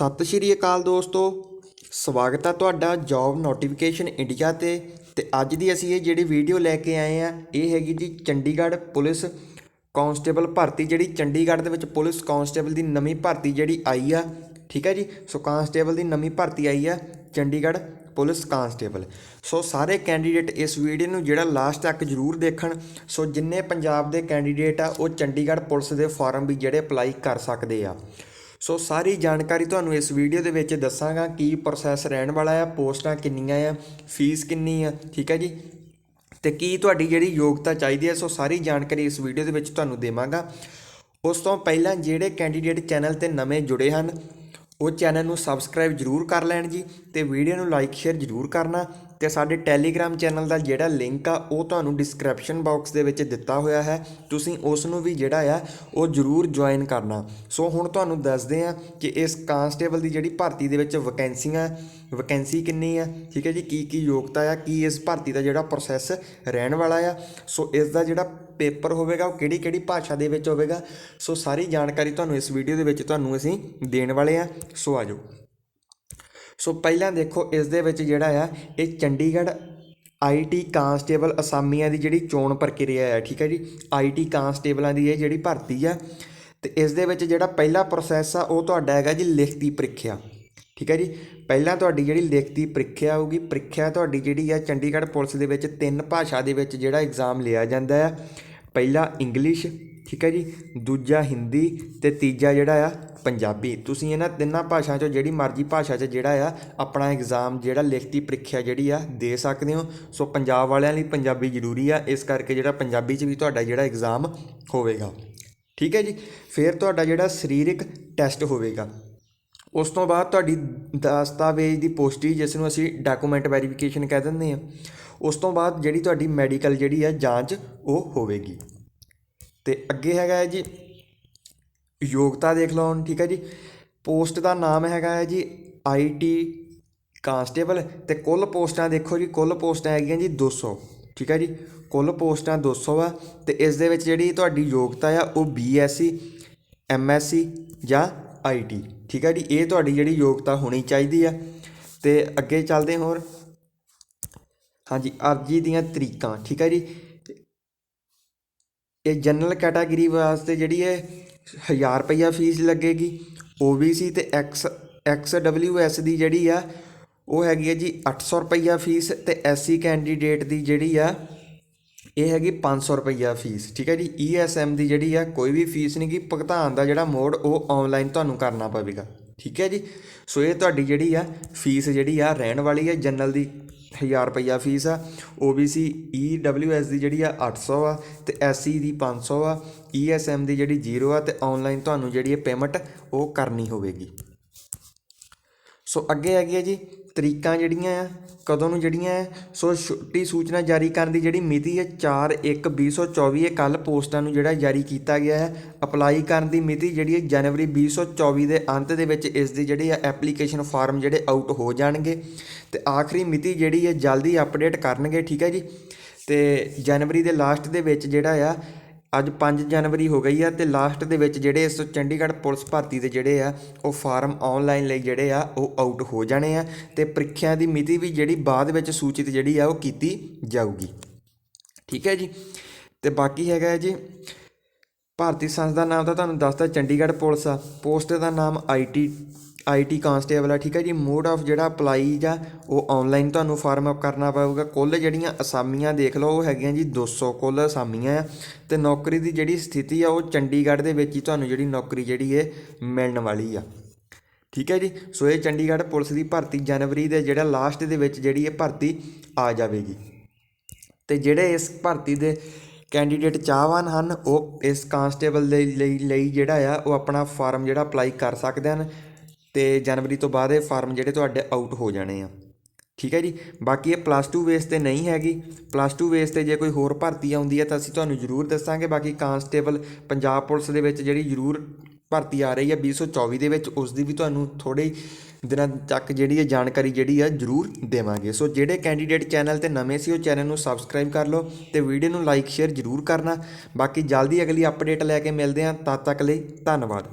ਸਤਿ ਸ਼੍ਰੀ ਅਕਾਲ ਦੋਸਤੋ। ਸਵਾਗਤ ਹੈ ਤੁਹਾਡਾ ਜੌਬ ਨੋਟੀਫਿਕੇਸ਼ਨ ਇੰਡੀਆ ਤੇ। ਤੇ ਅੱਜ ਦੀ ਅਸੀਂ ਇਹ ਜਿਹੜੀ ਵੀਡੀਓ ਲੈ ਕੇ ਆਏ ਆ, ਇਹ ਹੈਗੀ ਜੀ ਚੰਡੀਗੜ੍ਹ ਪੁਲਿਸ ਕਾਂਸਟੇਬਲ ਭਰਤੀ। ਜਿਹੜੀ ਚੰਡੀਗੜ੍ਹ ਦੇ ਵਿੱਚ ਪੁਲਿਸ ਕਾਂਸਟੇਬਲ ਦੀ ਨਵੀਂ ਭਰਤੀ ਜਿਹੜੀ ਆਈ ਆ, ਠੀਕ ਹੈ ਜੀ? ਸੋ ਕਾਂਸਟੇਬਲ ਦੀ ਨਵੀਂ ਭਰਤੀ ਆਈ ਆ, ਚੰਡੀਗੜ੍ਹ ਪੁਲਿਸ ਕਾਂਸਟੇਬਲ। ਸੋ ਸਾਰੇ ਕੈਂਡੀਡੇਟ ਇਸ ਵੀਡੀਓ ਨੂੰ ਜਿਹੜਾ ਲਾਸਟ ਤੱਕ ਜ਼ਰੂਰ ਦੇਖਣ। ਸੋ ਜਿੰਨੇ ਪੰਜਾਬ ਦੇ ਕੈਂਡੀਡੇਟ ਆ, ਉਹ ਚੰਡੀਗੜ੍ਹ ਪੁਲਿਸ ਦੇ ਫਾਰਮ ਵੀ ਜਿਹੜੇ ਅਪਲਾਈ ਕਰ ਸਕਦੇ ਆ। ਸੋ ਸਾਰੀ ਜਾਣਕਾਰੀ ਤੁਹਾਨੂੰ ਇਸ ਵੀਡੀਓ ਦੇ ਵਿੱਚ ਦੱਸਾਂਗਾ ਕੀ ਪ੍ਰੋਸੈਸ ਰਹਿਣ ਵਾਲਾ ਆ, ਪੋਸਟਾਂ ਕਿੰਨੀਆਂ ਆ ਫੀਸ ਕਿੰਨੀ ਆ, ਠੀਕ ਹੈ ਜੀ? ਤੇ ਕੀ ਤੁਹਾਡੀ ਜਿਹੜੀ ਯੋਗਤਾ ਚਾਹੀਦੀ ਹੈ, ਸੋ ਸਾਰੀ ਜਾਣਕਾਰੀ ਇਸ ਵੀਡੀਓ ਦੇ ਵਿੱਚ ਤੁਹਾਨੂੰ ਦੇਵਾਂਗਾ। ਉਸ ਤੋਂ ਪਹਿਲਾਂ ਜਿਹੜੇ ਕੈਂਡੀਡੇਟ ਚੈਨਲ ਤੇ ਨਵੇਂ ਜੁੜੇ ਹਨ, ਉਹ ਚੈਨਲ ਨੂੰ ਸਬਸਕ੍ਰਾਈਬ ਜਰੂਰ ਕਰ ਲੈਣ ਜੀ ਤੇ ਵੀਡੀਓ ਨੂੰ ਲਾਈਕ ਸ਼ੇਅਰ ਜਰੂਰ ਕਰਨਾ। ਤੇ ਸਾਡੇ ਟੈਲੀਗ੍ਰam ਚੈਨਲ ਦਾ ਜਿਹੜਾ ਲਿੰਕ ਆ, ਉਹ ਤੁਹਾਨੂੰ ਡਿਸਕ੍ਰਿਪਸ਼ਨ ਬਾਕਸ ਦੇ ਵਿੱਚ ਦਿੱਤਾ ਹੋਇਆ ਹੈ। ਤੁਸੀਂ ਉਸ ਨੂੰ ਵੀ ਜਿਹੜਾ ਆ, ਉਹ ਜਰੂਰ ਜੁਆਇਨ ਕਰਨਾ। ਸੋ ਹੁਣ ਤੁਹਾਨੂੰ ਦੱਸਦੇ ਆ ਕਿ ਇਸ ਕਾਂਸਟੇਬਲ ਦੀ ਜਿਹੜੀ ਭਰਤੀ ਦੇ ਵਿੱਚ ਵੈਕੈਂਸੀਆਂ ਵੈਕੈਂਸੀ ਕਿੰਨੀ ਆ? ਠੀਕ ਹੈ ਜੀ, ਕੀ ਕੀ ਯੋਗਤਾ ਆ? ਕੀ ਇਸ ਭਰਤੀ ਦਾ ਜਿਹੜਾ ਪ੍ਰੋਸੈਸ ਰਹਿਣ ਵਾਲਾ ਆ? ਸੋ ਇਸ ਦਾ ਜਿਹੜਾ ਪੇਪਰ ਹੋਵੇਗਾ, ਉਹ ਕਿਹੜੀ ਕਿਹੜੀ ਭਾਸ਼ਾ ਦੇ ਵਿੱਚ ਹੋਵੇਗਾ? ਸੋ ਸਾਰੀ ਜਾਣਕਾਰੀ ਤੁਹਾਨੂੰ ਇਸ ਵੀਡੀਓ ਦੇ ਵਿੱਚ ਤੁਹਾਨੂੰ ਅਸੀਂ ਦੇਣ ਵਾਲੇ ਆ। ਸੋ ਆਜੋ ਸੋ ਪਹਿਲਾਂ ਦੇਖੋ ਇਸ ਦੇ ਵਿੱਚ ਜਿਹੜਾ ਆ, ਇਹ ਚੰਡੀਗੜ੍ਹ ਆਈਟੀ ਕਾਂਸਟੇਬਲ ਅਸਾਮੀਆਂ ਦੀ ਜਿਹੜੀ ਚੋਣ ਪ੍ਰਕਿਰਿਆ ਹੈ ਠੀਕ ਹੈ ਜੀ? ਆਈਟੀ ਕਾਂਸਟੇਬਲਾਂ ਦੀ ਇਹ ਜਿਹੜੀ ਭਰਤੀ ਆ ਤੇ ਇਸ ਦੇ ਵਿੱਚ ਜਿਹੜਾ ਪਹਿਲਾ ਪ੍ਰੋਸੈਸ ਆ, ਉਹ ਤੁਹਾਡਾ ਹੈਗਾ ਜੀ ਲਿਖਤੀ ਪ੍ਰੀਖਿਆ, ਠੀਕ ਹੈ ਜੀ? ਪਹਿਲਾਂ ਤੁਹਾਡੀ ਜਿਹੜੀ ਲਿਖਤੀ ਪ੍ਰੀਖਿਆ ਹੋਊਗੀ, ਪ੍ਰੀਖਿਆ ਤੁਹਾਡੀ ਜਿਹੜੀ ਆ ਚੰਡੀਗੜ੍ਹ ਪੁਲਿਸ ਦੇ ਵਿੱਚ ਤਿੰਨ ਭਾਸ਼ਾ ਦੇ ਵਿੱਚ ਜਿਹੜਾ ਐਗਜ਼ਾਮ ਲਿਆ ਜਾਂਦਾ ਆ। ਪਹਿਲਾ ਇੰਗਲਿਸ਼ ਠੀਕ ਹੈ ਜੀ? ਦੂਜਾ ਹਿੰਦੀ ਅਤੇ ਤੀਜਾ ਜਿਹੜਾ ਆ, ਪੰਜਾਬੀ। ਤੁਸੀਂ ਇਹਨਾਂ ਤਿੰਨਾਂ ਭਾਸ਼ਾ ਚੋਂ ਜਿਹੜੀ ਮਰਜ਼ੀ ਭਾਸ਼ਾ 'ਚ ਜਿਹੜਾ ਆ, ਆਪਣਾ ਐਗਜ਼ਾਮ ਜਿਹੜਾ ਲਿਖਤੀ ਪ੍ਰੀਖਿਆ ਜਿਹੜੀ ਆ, ਦੇ ਸਕਦੇ ਹੋ। ਸੋ ਪੰਜਾਬ ਵਾਲਿਆਂ ਲਈ ਪੰਜਾਬੀ ਜ਼ਰੂਰੀ ਆ, ਇਸ ਕਰਕੇ ਜਿਹੜਾ ਪੰਜਾਬੀ 'ਚ ਵੀ ਤੁਹਾਡਾ ਜਿਹੜਾ ਐਗਜ਼ਾਮ ਹੋਵੇਗਾ। ਠੀਕ ਹੈ ਜੀ? ਫਿਰ ਤੁਹਾਡਾ ਜਿਹੜਾ ਸਰੀਰਕ ਟੈਸਟ ਹੋਵੇਗਾ। ਉਸ ਤੋਂ ਬਾਅਦ ਤੁਹਾਡੀ ਦਸਤਾਵੇਜ਼ ਦੀ ਪੁਸ਼ਟੀ ਜਿਸ ਨੂੰ ਅਸੀਂ ਡਾਕੂਮੈਂਟ ਵੈਰੀਫਿਕੇਸ਼ਨ ਕਹਿ ਦਿੰਦੇ ਆ ਉਸ ਤੋਂ ਬਾਅਦ ਜਿਹੜੀ ਤੁਹਾਡੀ ਮੈਡੀਕਲ ਜਿਹੜੀ ਆ ਜਾਂਚ, ਉਹ ਹੋਵੇਗੀ। ਅਤੇ ਅੱਗੇ ਹੈਗਾ ਹੈ ਜੀ ਯੋਗਤਾ ਦੇਖ ਲਓ ਹੁਣ, ਠੀਕ ਹੈ ਜੀ। ਪੋਸਟ ਦਾ ਨਾਮ ਹੈਗਾ ਹੈ ਜੀ ਆਈ ਟੀ ਕਾਂਸਟੇਬਲ ਅਤੇ ਕੁੱਲ ਪੋਸਟਾਂ ਦੇਖੋ ਜੀ, ਕੁੱਲ ਪੋਸਟਾਂ ਹੈਗੀਆਂ ਜੀ ਦੋ ਸੌ, ਠੀਕ ਹੈ ਜੀ। ਕੁੱਲ ਪੋਸਟਾਂ 200 ਆ ਤੇ ਇਸ ਦੇ ਵਿੱਚ ਜਿਹੜੀ ਤੁਹਾਡੀ ਯੋਗਤਾ ਆ ਉਹ ਬੀਐਸਸੀ ਐਮਐਸਸੀ ਜਾਂ ਆਈਟੀ ਠੀਕ ਹੈ ਜੀ। ਇਹ ਤੁਹਾਡੀ ਜਿਹੜੀ ਯੋਗਤਾ ਹੋਣੀ ਚਾਹੀਦੀ ਆ। ਤੇ ਅੱਗੇ ਚੱਲਦੇ ਹੋਰ। ਹਾਂਜੀ, ਅਰਜੀ ਦੀਆਂ ਤਰੀਕਾਂ, ਠੀਕ ਹੈ ਜੀ। ਇਹ ਜਨਰਲ ਕੈਟਾਗਰੀ ਵਾਸਤੇ ਜਿਹੜੀ ਹੈ 1000 ਰੁਪਈਆ ਫੀਸ ਲੱਗੇਗੀ OBC ਤੇ ਐਕਸ ਐਕਸਡਬਲਯੂਐਸ ਦੀ ਜਿਹੜੀ ਆ, ਉਹ ਹੈਗੀ ਹੈ ਜੀ 800 ਰੁਪਈਆ ਫੀਸ ਤੇ SC ਕੈਂਡੀਡੇਟ ਦੀ ਜਿਹੜੀ ਆ, ਇਹ ਹੈਗੀ 500 ਰੁਪਈਆ ਫੀਸ ਠੀਕ ਹੈ ਜੀ? ESM ਦੀ ਜਿਹੜੀ ਆ, ਕੋਈ ਵੀ ਫੀਸ ਨਹੀਂ ਕਿ ਭੁਗਤਾਨ ਦਾ ਜਿਹੜਾ ਮੋਡ ਉਹ ਆਨਲਾਈਨ ਤੁਹਾਨੂੰ ਕਰਨਾ ਪਵੇਗਾ, ਠੀਕ ਹੈ ਜੀ? ਸੋ ਇਹ ਤੁਹਾਡੀ ਜਿਹੜੀ ਆ ਫੀਸ ਜਿਹੜੀ ਆ, ਰਹਿਣ ਵਾਲੀ ਹੈ ਜਨਰਲ ਦੀ। 1000 ਰੁਪਈਆ ਫੀਸ ਆ। OBC EWS ਦੀ ਜਿਹੜੀ ਆ 800 ਆ ਤੇ SC ਦੀ 500 ਆ। ESM ਦੀ ਜਿਹੜੀ 0 ਆ ਤੇ ਆਨਲਾਈਨ ਤੁਹਾਨੂੰ ਜਿਹੜੀ ਇਹ ਪੇਮੈਂਟ ਉਹ ਕਰਨੀ ਹੋਵੇਗੀ। ਸੋ ਅੱਗੇ ਹੈਗੀ ਹੈ ਜੀ ਤਰੀਕਾਂ ਜਿਹੜੀਆਂ ਆ, ਕਦੋਂ ਨੂੰ ਜਿਹੜੀਆਂ ਹੈ ਸੋ ਛੁੱਟੀ ਸੂਚਨਾ ਜਾਰੀ ਕਰਨ ਦੀ ਜਿਹੜੀ ਮਿਤੀ ਹੈ 4/1/2024 ਇਹ ਕੱਲ ਪੋਸਟਾਂ ਨੂੰ ਜਿਹੜਾ ਜਾਰੀ ਕੀਤਾ ਗਿਆ ਹੈ। ਅਪਲਾਈ ਕਰਨ ਦੀ ਮਿਤੀ ਜਿਹੜੀ ਹੈ ਜਨਵਰੀ 2024 ਦੇ ਅੰਤ ਦੇ ਵਿੱਚ ਇਸ ਦੀ ਜਿਹੜੀ ਆ ਐਪਲੀਕੇਸ਼ਨ ਫਾਰਮ ਜਿਹੜੇ ਆਊਟ ਹੋ ਜਾਣਗੇ। ਤੇ ਆਖਰੀ ਮਿਤੀ ਜਿਹੜੀ ਹੈ ਜਲਦੀ ਅਪਡੇਟ ਕਰਨਗੇ, ਠੀਕ ਹੈ ਜੀ? ਤੇ ਜਨਵਰੀ ਦੇ ਲਾਸਟ ਦੇ ਵਿੱਚ ਜਿਹੜਾ ਆ ਅੱਜ 5 ਜਨਵਰੀ ਹੋ ਗਈ ਆ ਤੇ ਲਾਸਟ ਦੇ ਵਿੱਚ ਜਿਹੜੇ ਇਸ ਚੰਡੀਗੜ੍ਹ ਪੁਲਿਸ ਭਰਤੀ ਦੇ ਜਿਹੜੇ ਆ, ਉਹ ਫਾਰਮ ਆਨਲਾਈਨ ਲਈ ਜਿਹੜੇ ਆ, ਉਹ ਆਊਟ ਹੋ ਜਾਣੇ ਆ ਤੇ ਪ੍ਰੀਖਿਆ ਦੀ ਮਿਤੀ ਵੀ ਜਿਹੜੀ ਬਾਅਦ ਵਿੱਚ ਸੂਚਿਤ ਜਿਹੜੀ ਆ, ਉਹ ਕੀਤੀ ਜਾਊਗੀ। ਠੀਕ ਹੈ ਜੀ? ਤੇ ਬਾਕੀ ਹੈਗਾ ਜੀ, ਭਾਰਤੀ ਸੰਸਥਾ ਦਾ ਨਾਮ ਤਾਂ ਤੁਹਾਨੂੰ ਦੱਸਦਾ ਚੰਡੀਗੜ੍ਹ ਪੁਲਿਸ ਆ। ਪੋਸਟ ਦਾ ਨਾਮ ਆਈਟੀ ਆਈਟੀ ਕਾਂਸਟੇਬਲ ਆ, ਠੀਕ ਹੈ ਜੀ? ਮੋਡ ਆਫ ਜਿਹੜਾ ਅਪਲਾਈ ਆ, ਉਹ ਆਨਲਾਈਨ ਤੁਹਾਨੂੰ ਫਾਰਮ ਅਪ ਕਰਨਾ ਪਊਗਾ। ਕੁੱਲ ਜਿਹੜੀਆਂ ਅਸਾਮੀਆਂ ਦੇਖ ਲਓ, ਉਹ ਹੈਗੀਆਂ ਜੀ 200 ਕੁੱਲ ਅਸਾਮੀਆਂ ਆ। ਤੇ ਨੌਕਰੀ ਦੀ ਜਿਹੜੀ ਸਥਿਤੀ ਆ, ਉਹ ਚੰਡੀਗੜ੍ਹ ਦੇ ਵਿੱਚ ਹੀ ਤੁਹਾਨੂੰ ਜਿਹੜੀ ਨੌਕਰੀ ਜਿਹੜੀ ਹੈ ਮਿਲਣ ਵਾਲੀ ਆ। ਠੀਕ ਹੈ ਜੀ? ਸੋ ਇਹ ਚੰਡੀਗੜ੍ਹ ਪੁਲਿਸ ਦੀ ਭਰਤੀ ਜਨਵਰੀ ਦੇ ਜਿਹੜਾ ਲਾਸਟ ਦੇ ਵਿੱਚ ਜਿਹੜੀ ਇਹ ਭਰਤੀ ਆ ਜਾਵੇਗੀ। ਤੇ ਜਿਹੜੇ ਇਸ ਭਰਤੀ ਦੇ ਕੈਂਡੀਡੇਟ ਚਾਹਵਾਨ ਹਨ, ਉਹ ਇਸ ਕਾਂਸਟੇਬਲ ਦੇ ਲਈ ਲਈ ਜਿਹੜਾ ਆ, ਉਹ ਆਪਣਾ ਫਾਰਮ ਜਿਹੜਾ ਅਪਲਾਈ ਕਰ ਸਕਦੇ ਹਨ। ਤੇ ਜਨਵਰੀ ਤੋਂ ਬਾਅਦ ਇਹ ਫਾਰਮ ਜਿਹੜੇ ਤੁਹਾਡੇ ਆਊਟ ਹੋ ਜਾਣੇ ਆ। ਠੀਕ ਹੈ ਜੀ? ਬਾਕੀ ਇਹ ਪਲੱਸ 2 ਬੇਸ ਤੇ ਨਹੀਂ ਹੈਗੀ। ਪਲੱਸ 2 ਬੇਸ ਤੇ ਜੇ ਕੋਈ ਹੋਰ ਭਰਤੀ ਆਉਂਦੀ ਹੈ ਤਾਂ ਅਸੀਂ ਤੁਹਾਨੂੰ ਜ਼ਰੂਰ ਦੱਸਾਂਗੇ। ਬਾਕੀ ਕਾਂਸਟੇਬਲ ਪੰਜਾਬ ਪੁਲਿਸ ਦੇ ਵਿੱਚ ਜਿਹੜੀ ਜ਼ਰੂਰ ਭਰਤੀ ਆ ਰਹੀ ਹੈ 2024 ਦੇ ਵਿੱਚ, ਉਸ ਦੀ ਵੀ ਤੁਹਾਨੂੰ ਥੋੜੇ ਦਿਨਾਂ ਤੱਕ ਜਿਹੜੀ ਹੈ ਜਾਣਕਾਰੀ ਜਿਹੜੀ ਹੈ ਜ਼ਰੂਰ ਦੇਵਾਂਗੇ। ਸੋ ਜਿਹੜੇ ਕੈਂਡੀਡੇਟ ਚੈਨਲ ਤੇ ਨਵੇਂ ਸੀ, ਉਹ ਚੈਨਲ ਨੂੰ ਸਬਸਕ੍ਰਾਈਬ ਕਰ ਲਓ ਤੇ ਵੀਡੀਓ ਨੂੰ ਲਾਈਕ ਸ਼ੇਅਰ ਜ਼ਰੂਰ ਕਰਨਾ। ਬਾਕੀ ਜਲਦੀ ਅਗਲੀ ਅਪਡੇਟ ਲੈ ਕੇ ਮਿਲਦੇ ਹਾਂ। ਤਦ ਤੱਕ ਲਈ ਧੰਨਵਾਦ।